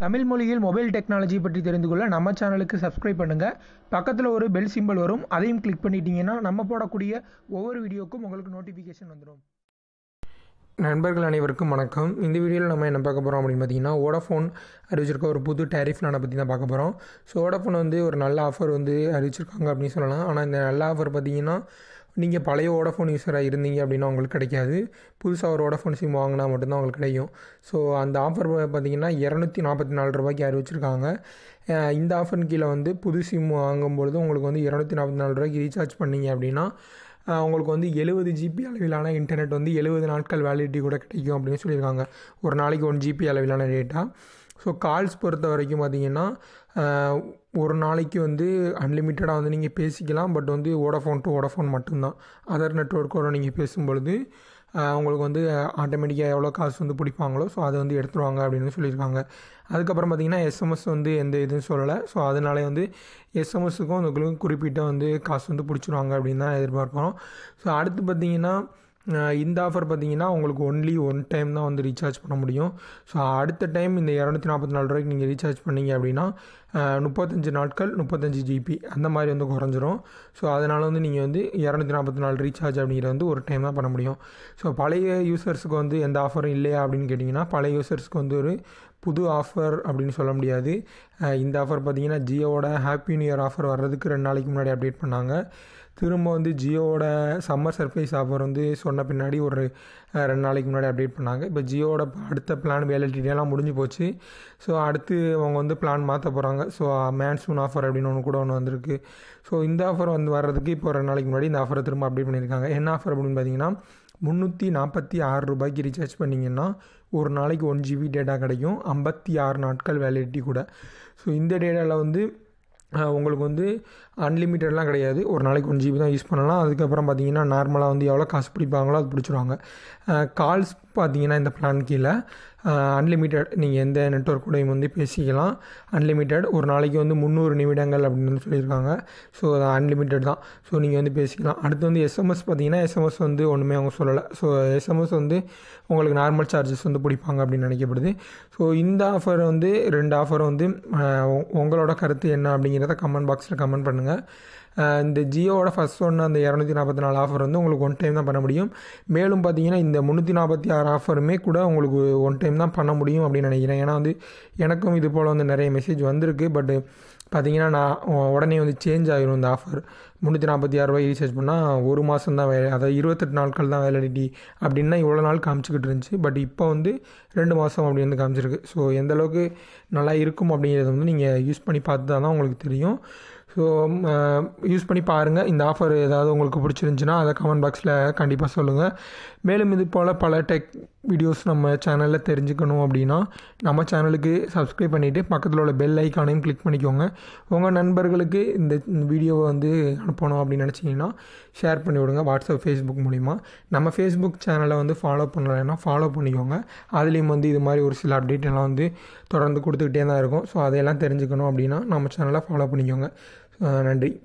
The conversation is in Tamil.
தமிழ் மொழியில் மொபைல் டெக்னாலஜி பற்றி தெரிந்து கொள்ள நம்ம சேனலுக்கு சப்ஸ்கிரைப் பண்ணுங்கள் பக்கத்தில் ஒரு பெல் சிம்பிள் வரும். அதையும் கிளிக் பண்ணிட்டீங்கன்னா நம்ம போடக்கூடிய ஒவ்வொரு வீடியோக்கும் உங்களுக்கு நோட்டிஃபிகேஷன் வந்துடும் நண்பர்கள் அனைவருக்கும் வணக்கம். இந்த வீடியோவில் நம்ம என்ன பார்க்க போகிறோம் அப்படின்னு பார்த்தீங்கன்னா ஓடஃபோன் அறிவிச்சிருக்க ஒரு புது டேரிஃப் நான் பற்றி தான் பார்க்க போகிறோம் ஸோ ஓடஃபோன் வந்து ஒரு நல்ல ஆஃபர் வந்து அறிவிச்சிருக்காங்க அப்படின்னு சொல்லலாம். ஆனால் இந்த நல்ல ஆஃபர் பார்த்தீங்கன்னா நீங்கள் பழைய ஓடஃபோன் யூஸராக இருந்தீங்க அப்படின்னா உங்களுக்கு கிடைக்காது. புதுசாக ஒரு ஓடஃபோன் சிம் வாங்கினா மட்டும்தான் உங்களுக்கு கிடைக்கும். ஸோ அந்த ஆஃபர் பார்த்தீங்கன்னா இரநூத்தி நாற்பத்தி நாலு ரூபாய்க்கு அறிவிச்சிருக்காங்க. இந்த ஆஃபர் கீழே வந்து புது சிம் வாங்கும்பொழுது உங்களுக்கு வந்து இரநூத்தி நாற்பத்தி நாலு ரூபாய்க்கு ரீசார்ஜ் பண்ணீங்க அப்படின்னா உங்களுக்கு வந்து எழுபது ஜிபி அளவிலான இன்டர்நெட் வந்து எழுபது நாட்கள் வேலிடிட்டி கூட கிடைக்கும் அப்படின்னு சொல்லியிருக்காங்க. ஒரு நாளைக்கு ஒன் ஜிபி அளவிலான டேட்டா ஸோ கால்ஸ் பொறுத்த வரைக்கும் பார்த்தீங்கன்னா ஒரு நாளைக்கு வந்து அன்லிமிட்டடாக வந்து நீங்கள் பேசிக்கலாம். பட் வந்து ஓடஃபோன் டு ஓடஃபோன் மட்டும்தான். அதர் நெட்ஒர்க்கோட நீங்கள் பேசும்பொழுது அவங்களுக்கு வந்து ஆட்டோமேட்டிக்காக எவ்வளோ காசு வந்து பிடிப்பாங்களோ ஸோ அதை வந்து எடுத்துருவாங்க அப்படின்னு சொல்லியிருக்காங்க. அதுக்கப்புறம் பார்த்தீங்கன்னா எஸ்எம்எஸ் வந்து எந்த இதுவும் சொல்லலை. ஸோ அதனால வந்து எஸ்எம்எஸ்ஸுக்கும் உங்களுக்கு குறிப்பிட்ட வந்து காசு வந்து பிடிச்சிருவாங்க அப்படின்னு தான் எதிர்பார்க்குறோம். ஸோ அடுத்து பார்த்தீங்கன்னா இந்த ஆஃபர் பார்த்தீங்கன்னா உங்களுக்கு ஒன்லி ஒன் டைம் தான் வந்து ரீசார்ஜ் பண்ண முடியும். ஸோ அடுத்த டைம் இந்த இரநூத்தி நாற்பத்தி நாலு ரூபாய்க்கு நீங்கள் ரீசார்ஜ் பண்ணீங்க அப்படின்னா முப்பத்தஞ்சு நாட்கள் முப்பத்தஞ்சு ஜிபி அந்த மாதிரி வந்து குறைஞ்சிரும். ஸோ அதனால் வந்து நீங்கள் வந்து இரநூத்தி நாற்பத்தி நாலு ரீசார்ஜ் அப்படிங்கிறது வந்து ஒரு டைம் தான் பண்ண முடியும். ஸோ பழைய யூசர்ஸுக்கு வந்து எந்த ஆஃபரும் இல்லையா அப்படின்னு கேட்டிங்கன்னா பழைய யூசர்ஸ்க்கு வந்து ஒரு புது ஆஃபர் அப்படின்னு சொல்ல முடியாது. இந்த ஆஃபர் பார்த்தீங்கன்னா ஜியோவோட ஹாப்பி நியூ இயர் ஆஃபர் வர்றதுக்கு ரெண்டு நாளைக்கு முன்னாடி அப்டேட் பண்ணாங்க. திரும்ப வந்து ஜியோவோட சம்மர் சர்ப்ரைஸ் ஆஃபர் வந்து சொன்ன பின்னாடி ஒரு ரெண்டு நாளைக்கு முன்னாடி அப்டேட் பண்ணாங்க. இப்போ ஜியோவோட அடுத்த பிளான் வேலிடிட்டியெல்லாம் முடிஞ்சு போச்சு. ஸோ அடுத்து அவங்க வந்து பிளான் மாற்ற போகிறாங்க ஸோ மேன்சூன் ஆஃபர் அப்படின்னு ஒன்று கூட ஒன்று வந்திருக்கு. ஸோ இந்த ஆஃபர் வந்து வர்றதுக்கு இப்போ ரெண்டு நாளைக்கு முன்னாடி இந்த ஆஃபரை திரும்ப அப்டேட் பண்ணியிருக்காங்க. என்ன ஆஃபர் அப்படின்னு பார்த்தீங்கன்னா முந்நூற்றி நாற்பத்தி ஆறு ரூபாய்க்கு ரீசார்ஜ் பண்ணிங்கன்னா ஒரு நாளைக்கு ஒன் ஜிபி டேட்டா கிடைக்கும். ஐம்பத்தி ஆறு நாட்கள் வேலிடிட்டி கூட. ஸோ இந்த டேட்டாவில் வந்து உங்களுக்கு வந்து அன்லிமிட்டெட்லாம் கிடையாது. ஒரு நாளைக்கு ஒன் ஜிபி தான் யூஸ் பண்ணலாம். அதுக்கப்புறம் பார்த்தீங்கன்னா நார்மலாக வந்து எவ்வளோ காசு பிடிப்பாங்களோ அது பிடிச்சிருவாங்க. கால்ஸ் பார்த்தீங்கன்னா இந்த பிளான் கீழே அன்லிமிட்டெட் நீங்கள் எந்த நெட்ஒர்க் கூடயும் வந்து பேசிக்கலாம். அன்லிமிட்டெட் ஒரு நாளைக்கு வந்து முந்நூறு நிமிடங்கள் அப்படின்னு வந்து சொல்லியிருக்காங்க. ஸோ அது அன்லிமிட்டெட் தான். ஸோ நீங்கள் வந்து பேசிக்கலாம். அடுத்து வந்து எஸ்எம்எஸ் பார்த்தீங்கன்னா எஸ்எம்எஸ் வந்து ஒன்றுமே அவங்க சொல்லலை. ஸோ எஸ்எம்எஸ் வந்து உங்களுக்கு நார்மல் சார்ஜஸ் வந்து பிடிப்பாங்க அப்படின்னு நினைக்கப்படுது. ஸோ இந்த ஆஃபர் வந்து ரெண்டு ஆஃபர் வந்து உங்களோட கருத்து என்ன அப்படிங்கிறத கமெண்ட் பாக்ஸில் கமெண்ட் பண்ணுங்கள் இந்த ஜியோவோட ஃபஸ்ட் ஒன்று அந்த இரநூத்தி நாற்பத்தி நாலு ஆஃபர் வந்து உங்களுக்கு ஒன் டைம் தான் பண்ண முடியும். மேலும் பார்த்தீங்கன்னா இந்த முந்நூற்றி நாற்பத்தி ஆறு ஆஃபருமே கூட உங்களுக்கு ஒன் டைம் தான் பண்ண முடியும் அப்படின்னு நினைக்கிறேன். ஏன்னா வந்து எனக்கும் இது போல் வந்து நிறைய மெசேஜ் வந்திருக்கு. பட்டு பார்த்தீங்கன்னா நான் உடனே வந்து சேஞ்ச் ஆகிரும் இந்த ஆஃபர் முந்நூற்றி நாற்பத்தி ஆறு ரூபாய் ரீசார்ஜ் பண்ணால் ஒரு மாதம் தான் வேலை அதாவது இருபத்தெட்டு நாட்கள் தான் வேலிடிட்டி அப்படின்னா இவ்வளோ நாள் காமிச்சிக்கிட்டு இருந்துச்சு. பட் இப்போ வந்து ரெண்டு மாதம் அப்படி வந்து காமிச்சிருக்கு. ஸோ எந்தளவுக்கு நல்லா இருக்கும் அப்படிங்கிறது வந்து நீங்கள் யூஸ் பண்ணி பார்த்து தான் உங்களுக்கு தெரியும். ஸோ யூஸ் um, uh, பண்ணி பாருங்கள் இந்த ஆஃபர் ஏதாவது உங்களுக்கு பிடிச்சிருந்துச்சுன்னா அதை கமெண்ட் பாக்ஸில் கண்டிப்பாக சொல்லுங்கள் மேலும் இது போல் பல டெக் வீடியோஸ் நம்ம சேனலில் தெரிஞ்சுக்கணும் அப்படின்னா நம்ம சேனலுக்கு சப்ஸ்கிரைப் பண்ணிவிட்டு பக்கத்தில் உள்ள பெல் ஐக்கானையும் கிளிக் பண்ணிக்கோங்க. உங்கள் நண்பர்களுக்கு இந்த வீடியோவை வந்து அனுப்பணும் அப்படின்னு நினச்சிங்கன்னா ஷேர் பண்ணி விடுங்க. வாட்ஸ்அப் ஃபேஸ்புக் மூலிமா நம்ம ஃபேஸ்புக் சேனலை வந்து ஃபாலோ பண்ணலைன்னா ஃபாலோ பண்ணிக்கோங்க. அதுலேயும் வந்து இது மாதிரி ஒரு சில அப்டேட் எல்லாம் வந்து தொடர்ந்து கொடுத்துக்கிட்டே தான் இருக்கும். ஸோ அதையெல்லாம் தெரிஞ்சுக்கணும் அப்படின்னா நம்ம சேனலை ஃபாலோ பண்ணிக்கோங்க. நன்றி.